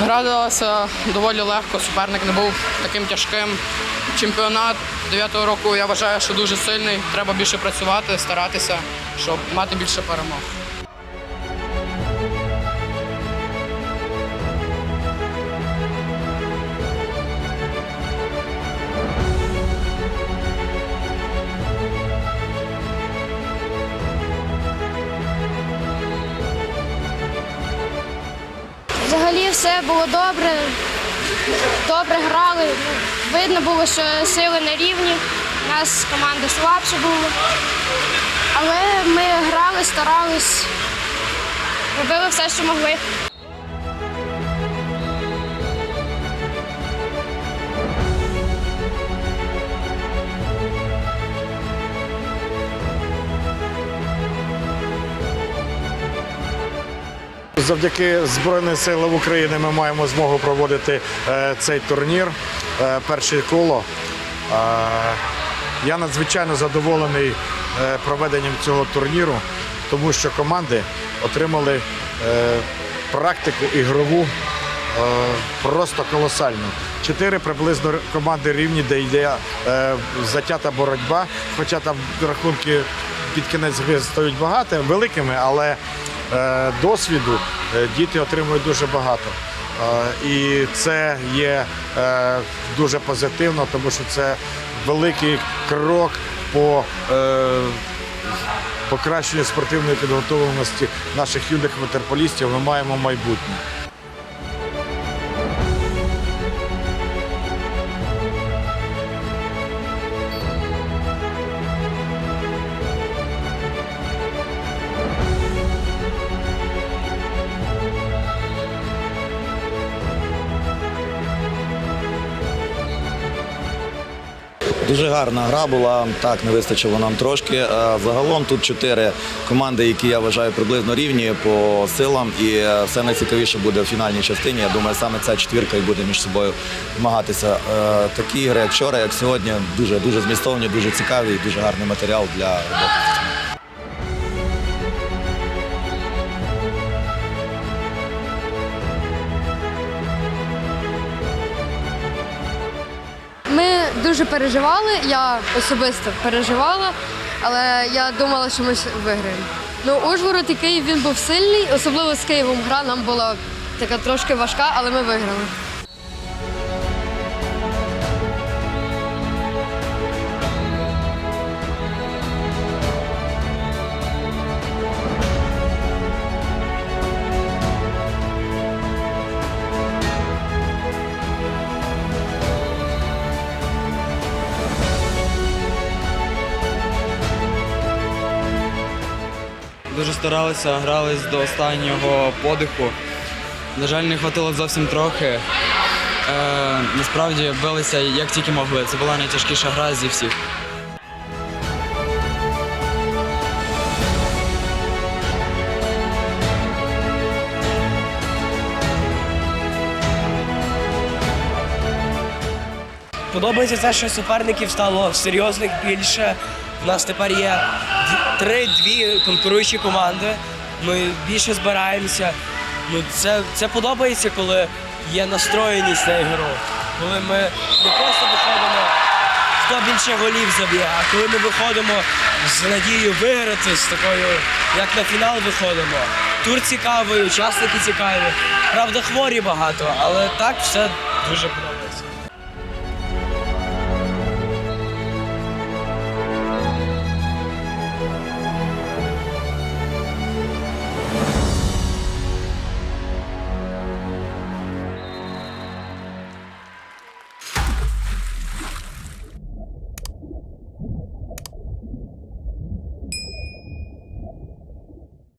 Гра далася доволі легко, суперник не був таким тяжким. Чемпіонат 9-го року я вважаю, що дуже сильний. Треба більше працювати, старатися, щоб мати більше перемог. Взагалі все було добре, добре грали. Видно було, що сили на рівні. У нас команда слабша була. Але ми грали, старались, робили все, що могли. Завдяки Збройним силам України ми маємо змогу проводити е, цей турнір. е, перше коло. Я надзвичайно задоволений е, проведенням цього турніру, тому що команди отримали практику ігрову просто колосальну. Чотири приблизно команди рівні, де йде затята боротьба, хоча там рахунки під кінець гри стають багато, великими, але досвіду е, діти отримують дуже багато. Е, І це є е, дуже позитивно, тому що це великий крок по е, покращенню спортивної підготовленості наших юних метрополістів. Ми маємо майбутнє. Дуже гарна гра була. Так, не вистачило нам трошки. Е, Загалом тут чотири команди, які я вважаю приблизно рівні по силам. І е, все найцікавіше буде в фінальній частині. Я думаю, саме ця четвірка і буде між собою змагатися. Е, Такі ігри, як вчора, як сьогодні, дуже дуже змістовні, дуже цікаві і дуже гарний матеріал для роботи. Дуже переживали, я особисто переживала, але я думала, що ми виграємо. Ну, Ужгород і Київ він був сильний, особливо з Києвом гра нам була така трошки важка, але ми виграли. Дуже старалися, грались до останнього подиху. На жаль, не хватило зовсім трохи. Е, насправді билися як тільки могли. Це була найтяжкіша гра зі всіх. Подобається те, що суперників стало серйозних більше. У нас тепер є три-дві конкуруючі команди. Ми більше збираємося. Ну, це, це подобається, коли є настроєність на ігру. Коли ми не просто виходимо, хто більше голів заб'є, а коли ми виходимо з надією виграти, з такою, як на фінал виходимо. Тур цікавий, учасники цікаві. Правда, хворі багато, але так все дуже подобається.